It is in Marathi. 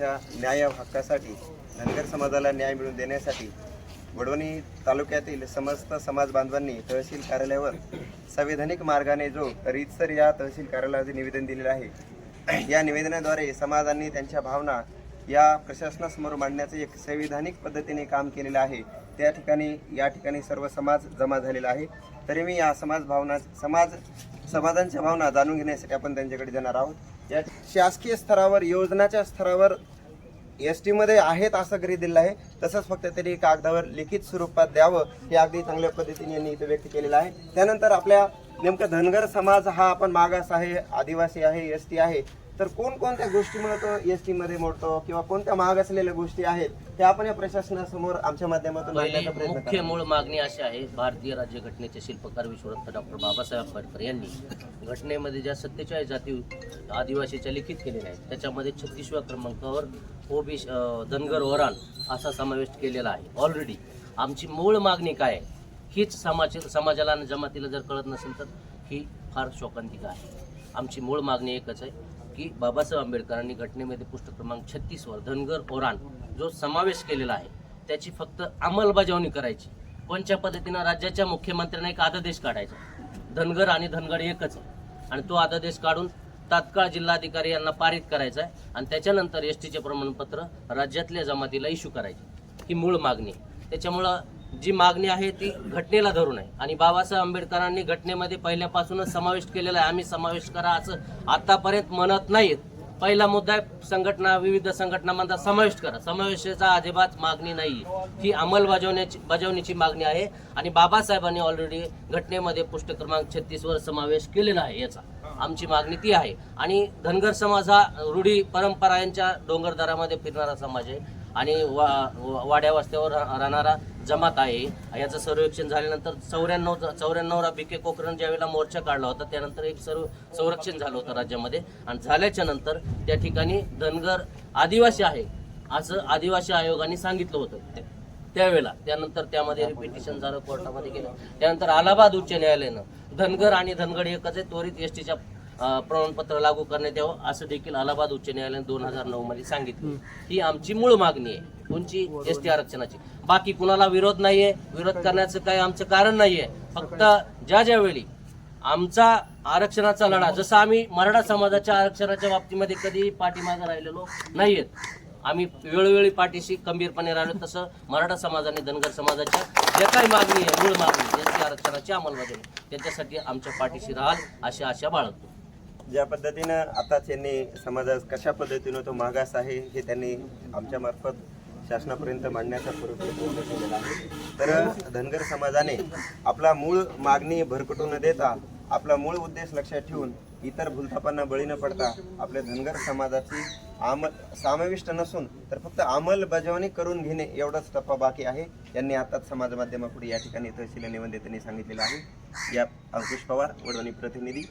न्याय हक्कासाठी धनगर समाजाला न्याय मिळवून देण्यासाठी वडवणी तालुक्यातील समस्त समाज बांधवांनी तहसील कार्यालयावर संविधानिक मार्गाने जो रीतसर या तहसील कार्यालयाचे निवेदन दिलेलं आहे या निवेदनाद्वारे समाजांनी त्यांच्या भावना या प्रशासनासमोर मांडण्याचे एक संविधानिक पद्धतीने काम केलेलं आहे. त्या ठिकाणी या ठिकाणी सर्व समाज जमा झालेला आहे. तरी मी या समाज भावना समाज समाधानच्या भावना जाणून घेण्यासाठी आपण त्यांच्याकडे जाणार आहोत. या शासकीय स्तरावर योजनाच्या स्तरावर एस टीमध्ये आहेत असं गृहीत दिलं आहे. तसंच फक्त तरी कागदावर लिखित स्वरूपात द्यावं हे अगदी चांगल्या पद्धतीने यांनी इथं व्यक्त केलेलं आहे. त्यानंतर आपल्या नेमकं धनगर समाज हा आपण मागास आहे आदिवासी आहे एस टी आहे. तर कोणकोणत्या गोष्टीमुळे तो एस टीमध्ये मोडतो किंवा कोणत्या महाग असलेल्या गोष्टी आहेत हे आपण या प्रशासनासमोर आमच्या माध्यमातून मांडण्याचा पहिली प्रयत्न मुख्य मूळ मागणी अशी आहे भारतीय राज्यघटनेचे शिल्पकार विश्वरत्न डॉक्टर बाबासाहेब आंबेडकर यांनी घटनेमध्ये ज्या सत्तेचाळीस जाती आदिवासीच्या लिखित केलेल्या आहेत त्याच्यामध्ये छत्तीसव्या क्रमांकावर ओबी धनगर ओरान असा समावेश केलेला आहे. ऑलरेडी आमची मूळ मागणी काय आहे हीच समाज समाजाला आणि जमातीला जर कळत नसेल तर ही फार शोकांतिका आहे. आमची मूळ मागणी एकच आहे की बाबासाहेब आंबेडकरांनी घटनेमध्ये पुस्तक क्रमांक छत्तीसवर धनगर ओरान जो समावेश केलेला आहे त्याची फक्त अंमलबजावणी करायची. कोणत्या पद्धतीनं? राज्याच्या मुख्यमंत्र्यांना एक आदेश काढायचा. धनगर आणि धनगर एकच आहे. आणि तो आदेश काढून तात्काळ जिल्हाधिकारी यांना पारित करायचा आहे आणि त्याच्यानंतर एस टीचे प्रमाणपत्र राज्यातल्या जमातीला इश्यू करायचे. ही मूळ मागणी त्याच्यामुळं जी मागणी आहे ती घटनेला धरून आहे आणि बाबासाहेब आंबेडकरांनी घटनेमध्ये पहिल्यापासूनच समावेश केलेला आहे. आम्ही समावेश करा असं आतापर्यंत म्हणत नाहीत. पहिला मुद्दा आहे संघटना विविध संघटनांचा समावेश करा. समावेशाचा अजिबात मागणी नाही ही अंमलबजावण्याची बजावणीची मागणी आहे. आणि बाबासाहेबांनी ऑलरेडी घटनेमध्ये पुस्तक क्रमांक छत्तीसवर समावेश केलेला आहे याचा. आमची मागणी ती आहे. आणि धनगर समाज हा रूढी परंपरा यांच्या डोंगरदरामध्ये फिरणारा समाज आहे. आणि वा वाड्या वस्त्यावर राहणारा जमात आहे. याचं सर्वेक्षण झाल्यानंतर चौऱ्याण्णव चौऱ्याण्णवला बी के कोकरण ज्यावेळेला मोर्चा काढला होता त्यानंतर एक सर्व संरक्षण झालं होतं राज्यामध्ये. आणि झाल्याच्यानंतर त्या ठिकाणी धनगर आदिवासी आहे असं आदिवासी आयोगाने सांगितलं होतं. त्यावेळेला. त्यानंतर त्यामध्ये रिपिटिशन झालं कोर्टामध्ये गेलं. त्यानंतर अलाहाबाद उच्च न्यायालयानं धनगर आणि धनगड एकच आहे त्वरित एस टीच्या प्रमाणपत्र लागू करण्यात यावं असं देखील अलाहाबाद उच्च न्यायालयाने दोन हजार नऊ मध्ये सांगितलं. ही आमची मूळ मागणी आहे कोणची? एस टी आरक्षणाची. बाकी कुणाला विरोध नाहीये विरोध करण्याचं काही आमचं कारण नाहीये. फक्त ज्या ज्या वेळी आमचा आरक्षणाचा लढा जसं आम्ही मराठा समाजाच्या आरक्षणाच्या बाबतीमध्ये कधी पाठीमागे राहिलेलो नाहीयेत. आम्ही वेळोवेळी पाठीशी खंबीरपणे राहिलो तसं मराठा समाजाने धनगर समाजाच्या ज्या काही मागणी आहे मूळ मागणी एस टी आरक्षणाची अंमलबजावणी त्याच्यासाठी आमच्या पाठीशी राहाल अशी आशा बाळगतो. ज्या पद्धतीनं आता त्यांनी समाजात कशा पद्धतीनं तो मागास आहे हे त्यांनी आमच्या मार्फत शासनापर्यंत मांडण्याचा प्रयत्न केलेला आहे. तर धनगर समाजाने आपला मूळ मागणी भरकटू न देता आपला मूळ उद्देश लक्षात ठेवून इतर भूलथापांना बळी न पडता आपल्या धनगर समाजाची आमल समाविष्ट नसून तर फक्त अंमलबजावणी करून घेणे एवढाच टप्पा बाकी आहे. यांनी आताच समाज माध्यमापुढे या ठिकाणी तहसील निवंदितांनी सांगितलेलं आहे. या अंकुश पवार वडवणी प्रतिनिधी